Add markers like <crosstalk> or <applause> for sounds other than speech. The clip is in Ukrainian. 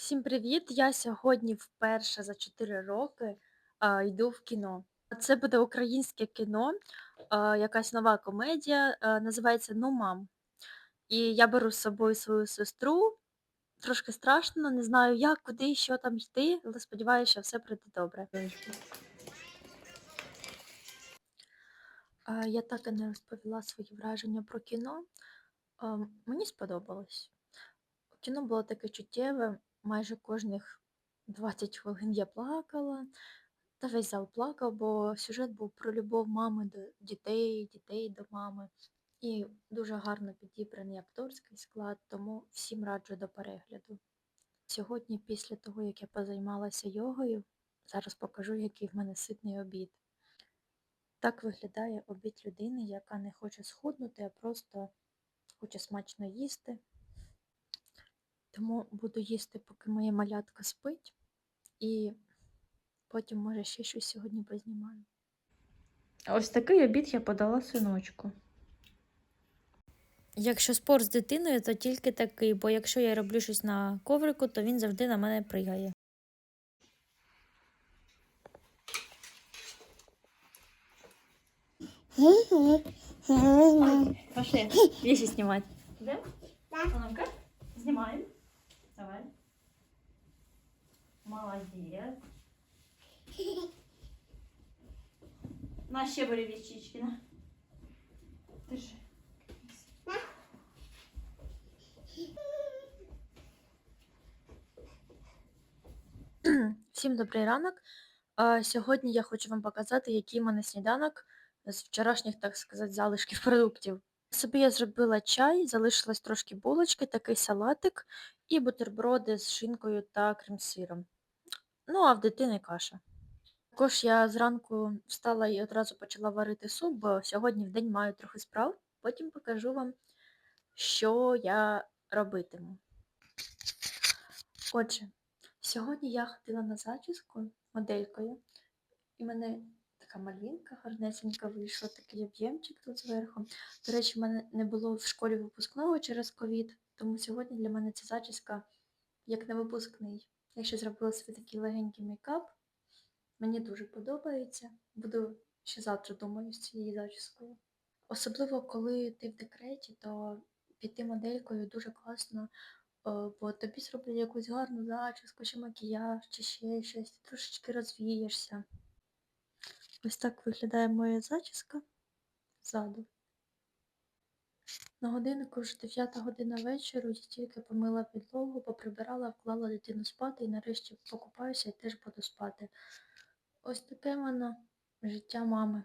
Всім привіт! Я сьогодні вперше за 4 роки а, йду в кіно. Це буде українське кіно, а, якась нова комедія, а, називається Ну мам. І я беру з собою свою сестру. Трошки страшно, не знаю як, куди, що там йти, але сподіваюся, що все пройде добре. А, Я так і не розповіла свої враження про кіно. А, Мені сподобалось. Кіно було таке чуттєве, майже кожних 20 хвилин я плакала, та весь зал плакав, бо сюжет був про любов мами до дітей, дітей до мами. І дуже гарно підібраний акторський склад, тому всім раджу до перегляду. Сьогодні, після того, як я позаймалася йогою, зараз покажу, який в мене ситний обід. Так виглядає обід людини, яка не хоче схуднути, а просто хоче смачно їсти. Тому буду їсти, поки моя малятка спить, і потім, може, ще щось сьогодні познімаю. Ось такий обід я подала синочку. Якщо спорт з дитиною, то тільки такий, бо якщо я роблю щось на коврику, то він завжди на мене пригає. Пошли, вещи снимать. Да? А ну-ка, снимаем. Давай. Молодец. <laughs> На ще бери вещички, на. Держи. Всім добрий ранок. Сьогодні я хочу вам показати, який в мене сніданок з вчорашніх, так сказати, залишків продуктів. Собі я зробила чай, залишилось трошки булочки, такий салатик і бутерброди з шинкою та крем-сиром. Ну, а в дитини каша. Також я зранку встала і одразу почала варити суп, бо сьогодні в день маю трохи справ. Потім покажу вам, що я робитиму. Отже, сьогодні я ходила на зачіску моделькою, і мене така малинка гарнесенька вийшла, такий об'ємчик тут зверху. До речі, в мене не було в школі випускного через ковід, тому сьогодні для мене ця зачіска як на випускний. Я ще зробила собі такий легенький мейкап. Мені дуже подобається. Буду ще завтра думаю з цією зачіскою. Особливо, коли ти в декреті, то піти моделькою дуже класно, бо тобі зроблять якусь гарну зачіску, чи макіяж, чи ще щось, ти трошечки розвієшся. Ось так виглядає моя зачіска ззаду. На годиннику вже 9 година вечора, я тільки помила підлогу, поприбирала, вклала дитину спати і нарешті покупаюся і теж буду спати. Ось таке воно життя мами.